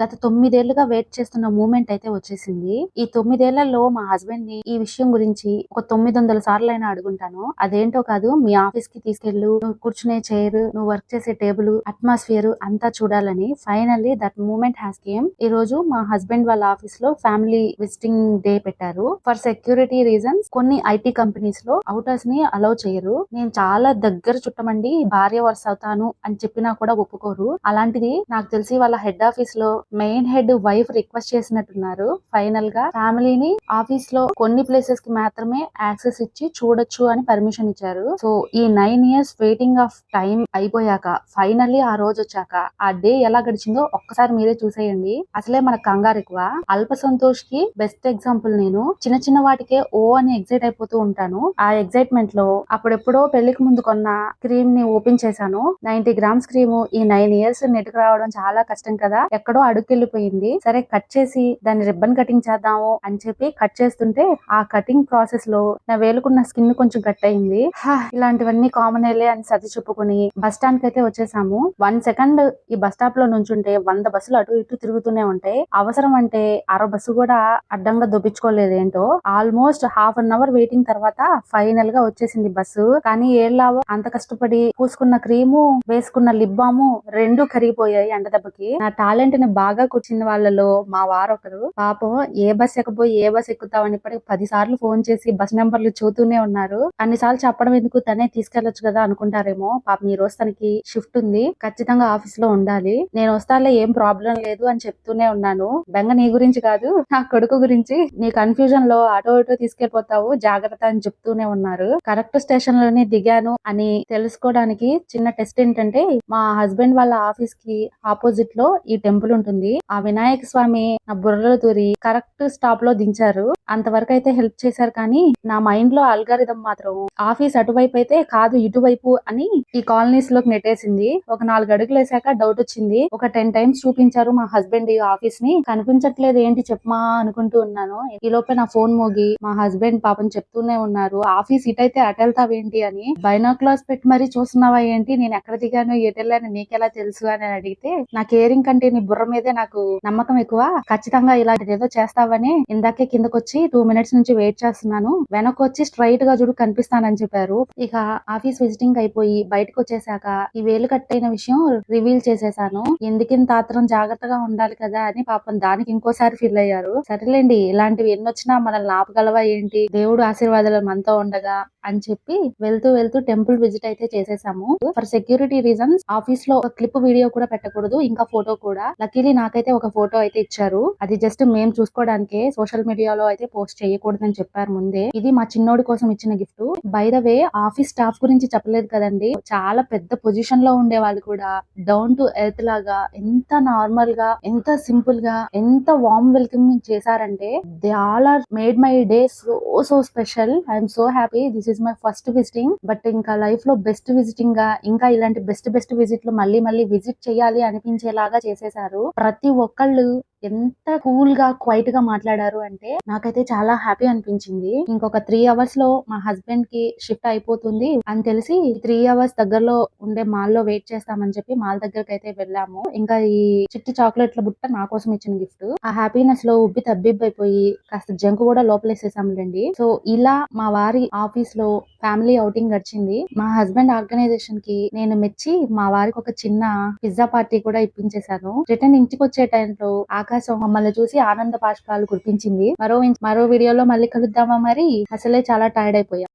గత తొమ్మిదేళ్ళుగా వెయిట్ చేస్తున్న మూమెంట్ అయితే వచ్చేసింది. ఈ తొమ్మిదేళ్ళలో మా హస్బెండ్ని ఈ విషయం గురించి ఒక తొమ్మిది వందల సార్లు అయినా అడుగుంటాను. అదేంటో కాదు మీ ఆఫీస్కి తీసుకెళ్ళు నువ్వు కూర్చునే చైర్ నువ్వు వర్క్ చేసే టేబుల్ అట్మాస్ఫియర్ అంతా చూడాలని finally that moment has came ఈ రోజు మా హస్బెండ్ వాళ్ళ ఆఫీస్లో ఫ్యామిలీ విజిటింగ్ డే పెట్టారు. ఫర్ సెక్యూరిటీ రీజన్స్ కొన్ని ఐటీ కంపెనీస్లో అవుటర్స్ని అలౌ చేయరు. నేను చాలా దగ్గర చుట్టమండి భార్య వరుస అవుతాను అని చెప్పినా కూడా ఒప్పుకోరు. అలాంటిది నాకు తెలిసి వాళ్ళ హెడ్ ఆఫీస్లో మెయిన్ హెడ్ వైఫ్ రిక్వెస్ట్ చేసినట్టున్నారు. ఫైనల్గా ఫ్యామిలీని ఆఫీస్లో కొన్ని ప్లేసెస్కి మాత్రమే యాక్సెస్ ఇచ్చి చూడొచ్చు అని పర్మిషన్ ఇచ్చారు. సో ఈ nine years waiting of time అయిపోయాక ఫైనల్లీ ఆ రోజు వచ్చాక ఆ డే ఎలా గడిచిందో ఒక్కసారి మీరే చూసేయండి. అసలే మన కంగారు ఎక్కువ. అల్ప సంతోష్కి బెస్ట్ ఎగ్జాంపుల్ నేను. చిన్న చిన్న వాటికే ఓ అని ఎగ్జైట్ అయిపోతూ ఉంటాను. ఆ ఎగ్జైట్మెంట్లో అప్పుడెప్పుడో పెళ్ళికి ముందు కొన్న క్రీమ్ని ఓపెన్ చేశాను. నైన్టీ గ్రామ్స్ క్రీమ్ ఈ నైన్ ఇయర్స్ నెట్టుకు రావడం చాలా కష్టం కదా. ఎక్కడో అడుక్కెళ్ళిపోయింది సరే కట్ చేసి దాన్ని రిబ్బన్ కటింగ్ చేద్దాము అని చెప్పి కట్ చేస్తుంటే ఆ కటింగ్ ప్రాసెస్లో నా వేలుకున్న స్కిన్ కొంచెం గట్ అయింది. ఇలాంటివన్నీ కామన్ అయ్యే అని సర్ది చెప్పుకుని బస్ స్టాండ్కి అయితే వచ్చేసాము. వన్ సెకండ్ ఈ బస్ స్టాప్లో నుంచుంటే వంద బస్సులు అటు ఇటు తిరుగుతూనే ఉంటాయి. అవసరం అంటే అర బస్సు కూడా అడ్డంగా దొబ్బించుకోలేదు ఏంటో almost half an hour waiting తర్వాత ఫైనల్గా వచ్చేసింది బస్సు. కానీ ఏళ్ళావో అంత కష్టపడి పూసుకున్న క్రీము వేసుకున్న లిప్ బాము రెండు కరిగిపోయాయి ఎండ దెబ్బకి నా టాలెంట్ని బాగా కూర్చున్న వాళ్ళలో మా వారొకరు. పాపం ఏ బస్ ఎక్కబోయి ఏ బస్ ఎక్కుతామని ఇప్పటికి పది సార్లు ఫోన్ చేసి బస్ నెంబర్లు చూతూనే ఉన్నారు. అన్నిసార్లు చెప్పడం ఎందుకు? తనే తీసుకెళ్ళొచ్చు కదా అనుకుంటారేమో. పాపం ఈ రోజు తనకి షిఫ్ట్ ఉంది. ఖచ్చితంగా ఆఫీస్లో ఉండాలి. నేను వస్తాలే ఏం ప్రాబ్లం లేదు అని చెప్తూనే ఉన్నాను. బెంగ నీ గురించి కాదు నా కొడుకు గురించి. నీ కన్ఫ్యూజన్లో అటో ఇటో తీసుకెళ్ళిపోతావు జాగ్రత్త అని చెప్తూనే ఉన్నారు. కరెక్ట్ స్టేషన్లోనే దిగాను అని తెలుసుకోవడానికి చిన్న టెస్ట్ ఏంటంటే మా హస్బెండ్ వాళ్ళ ఆఫీస్కి ఆపోజిట్లో ఈ టెంపుల్ ఉంటుంది. ఆ వినాయక స్వామి నా బుర్రలో దూరి కరెక్ట్ స్టాప్లో దించారు. అంతవరకు అయితే హెల్ప్ చేశారు కానీ నా మైండ్లో అల్గారిథం మాత్రం ఆఫీస్ అటువైపు అయితే కాదు ఇటువైపు అని ఈ కాలనీస్లోకి నెట్టేసింది. ఒక నాలుగు అడుగులు వేసాక డౌట్ వచ్చింది. ఒక టెన్ టైమ్స్ చూపించారు మా హస్బెండ్ ఈ ఆఫీస్ని. కనిపించట్లేదు ఏంటి చెప్పమా అనుకుంటూ ఉన్నాను. ఈ లోపే నా ఫోన్ మోగి మా హస్బెండ్ పాపం చెప్తూనే ఉన్నారు. ఆఫీస్ ఇటైతే అటెళ్తావేంటి అని. బైనాక్లాస్ పెట్టి మరీ చూస్తున్నావా ఏంటి? నేను ఎక్కడ దిగాను ఎటు వెళ్ళాను నీకెలా తెలుసు అని అడిగితే నా కేరింగ్ కంటే నీ బుర్ర మీదే నాకు నమ్మకం ఎక్కువ. ఖచ్చితంగా ఇలాంటిది ఏదో చేస్తావని ఇందాకే కిందకొచ్చి టూ మినిట్స్ నుంచి వెయిట్ చేస్తున్నాను. వెనక్కి వచ్చి స్ట్రైట్గా చూడు కనిపిస్తానని చెప్పారు. ఇక ఆఫీస్ విజిటింగ్ అయిపోయి బయటకు వచ్చేసాక ఈ వేలు కట్టైన విషయం రివీల్ చేసేసాను ఎందుకింత ఆత్రం జాగ్రత్తగా ఉండాలి కదా అని పాపం దానికి ఇంకోసారి ఫీల్ అయ్యారు. సరేలేండి ఇలాంటివి ఎన్నొచ్చినా మనల్ని ఆపగలవా ఏంటి? దేవుడు ఆశీర్వాదాలు మనతో ఉండగా అని చెప్పి వెళ్తూ వెళ్తూ టెంపుల్ విజిట్ అయితే చేసేసాము. ఫర్ సెక్యూరిటీ రీజన్స్ ఆఫీస్లో ఒక క్లిప్ వీడియో కూడా పెట్టకూడదు ఇంకా ఫోటో కూడా. లక్కీలీ నాకైతే ఒక ఫోటో అయితే ఇచ్చారు. అది జస్ట్ మేము చూసుకోవడానికే సోషల్ మీడియాలో అయితే పోస్ట్ చేయకూడదని చెప్పారు ముందే. ఇది మా చిన్నోడి కోసం ఇచ్చిన gift by the way office staff గురించి చెప్పలేదు కదండి. చాలా పెద్ద పొజిషన్లో ఉండే వాళ్ళు కూడా డౌన్ టు ఎర్త్ లాగా ఎంత నార్మల్గా ఎంత సింపుల్గా ఎంత వామ్ వెల్కమ్ చేశారంటే they all are made my day so so special I'm so happy this is my first visiting but ఇంకా లైఫ్లో బెస్ట్ విజిటింగ్గా ఇంకా ఇలాంటి బెస్ట్ బెస్ట్ విజిట్లు మళ్ళీ మళ్ళీ విజిట్ చేయాలి అనిపించేలాగా చేసేసారు. ప్రతి ఒక్కళ్ళు ఎంత కూల్గా క్వైట్గా మాట్లాడారు అంటే నాకైతే చాలా హ్యాపీ అనిపించింది. ఇంకొక త్రీ అవర్స్లో మా హస్బెండ్కి షిఫ్ట్ అయిపోతుంది అని తెలిసి త్రీ అవర్స్ దగ్గరలో ఉండే మాల్లో వెయిట్ చేస్తామని చెప్పి మాల్ దగ్గరకి అయితే వెళ్ళాము. ఇంకా ఈ చిట్టి చాక్లెట్ల బుట్ట నా కోసం ఇచ్చిన గిఫ్ట్ ఆ హ్యాపీనెస్లో ఉబ్బి తబ్బిబ్బైపోయి కాస్త జంక్ కూడా లోపలేసేసాములేండి సో ఇలా మా వారి ఆఫీస్లో ఫ్యామిలీ అవుటింగ్ గడిచింది మా హస్బెండ్ ఆర్గనైజేషన్కి నేను మెచ్చి మా వారికి ఒక చిన్న పిజ్జా పార్టీ కూడా ఇప్పించేశాను. రిటర్న్ ఇంటికి వచ్చే టైంలో ఆకాశం మమ్మల్ని చూసి ఆనంద పాష్పాలు కురిపించింది. మరో మరో వీడియోలో మళ్ళీ కలుద్దామా మరి? అసలే చాలా టైర్డ్ అయిపోయా.